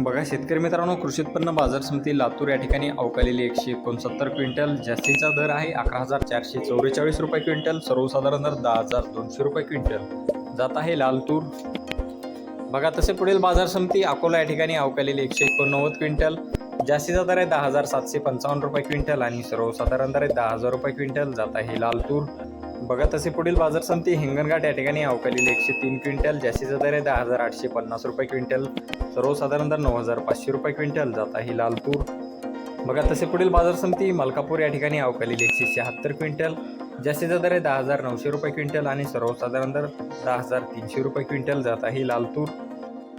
बघा शेतकरी मित्रांनो कृषी उत्पन्न बाजार समिती लातूर या ठिकाणी अवकालेली एकशे एकोणसत्तर क्विंटल जास्तीचा दर आहे. अकरा हजार चारशे चौवेचाळीस रुपये क्विंटल सर्वसाधारण दर दहा हजार दोनशे रुपये क्विंटल. जात आहे लाल तूर बघा तसे पुढील बाजार समिती अकोला या ठिकाणी अवकालेली एकशे एकोणनव्वद क्विंटल जास्तीचा दर आहे दहा हजार सातशे पंचावन्न रुपये क्विंटल आणि सर्वसाधारण दर आहे दहा हजार रुपये क्विंटल. जात आहे लाल तूर बघा तसे पुढील बाजार समिती हिंगणघाट या ठिकाणी अवकालेली एकशे तीन क्विंटल जास्तीचा दर आहे दहा हजार आठशे पन्नास रुपये क्विंटल सर्वसाधारण दर नऊ हजार पाचशे रुपये क्विंटल जात आहे लाल तूर बघा तसे पुढील बाजार समिती मलकापूर या ठिकाणी अवकालेली एकशे शहात्तर क्विंटल जास्तीचा दर आहे दहा हजार नऊशे रुपये क्विंटल आणि सर्वसाधारण दर दहा हजार तीनशे रुपये क्विंटल जात आहे लाल तूर